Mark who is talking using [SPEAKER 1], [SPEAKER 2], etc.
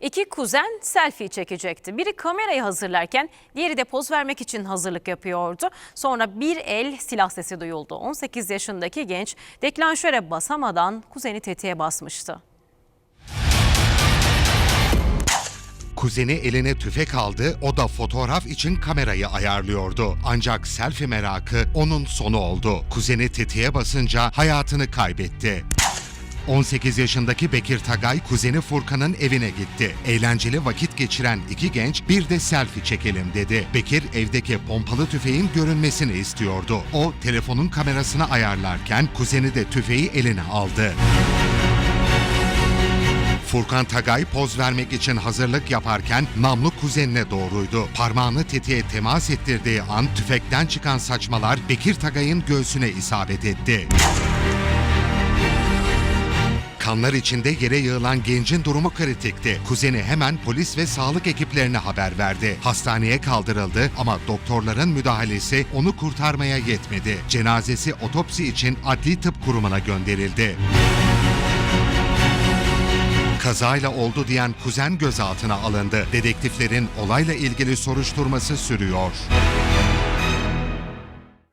[SPEAKER 1] İki kuzen selfie çekecekti. Biri kamerayı hazırlarken diğeri de poz vermek için hazırlık yapıyordu. Sonra bir el silah sesi duyuldu. 18 yaşındaki genç deklanşöre basamadan kuzeni tetiğe basmıştı.
[SPEAKER 2] Kuzeni eline tüfek aldı, o da fotoğraf için kamerayı ayarlıyordu. Ancak selfie merakı onun sonu oldu. Kuzeni tetiğe basınca hayatını kaybetti. 18 yaşındaki Bekir Tagay kuzeni Furkan'ın evine gitti. Eğlenceli vakit geçiren iki genç bir de selfie çekelim dedi. Bekir evdeki pompalı tüfeğin görünmesini istiyordu. O telefonun kamerasını ayarlarken kuzeni de tüfeği eline aldı. Furkan Tagay poz vermek için hazırlık yaparken namlu kuzenine doğruydu. Parmağını tetiğe temas ettirdiği an tüfekten çıkan saçmalar Bekir Tagay'ın göğsüne isabet etti. Kanlar içinde yere yığılan gencin durumu kritikti. Kuzeni hemen polis ve sağlık ekiplerine haber verdi. Hastaneye kaldırıldı ama doktorların müdahalesi onu kurtarmaya yetmedi. Cenazesi otopsi için adli tıp kurumuna gönderildi. Kazayla oldu diyen kuzen gözaltına alındı. Dedektiflerin olayla ilgili soruşturması sürüyor.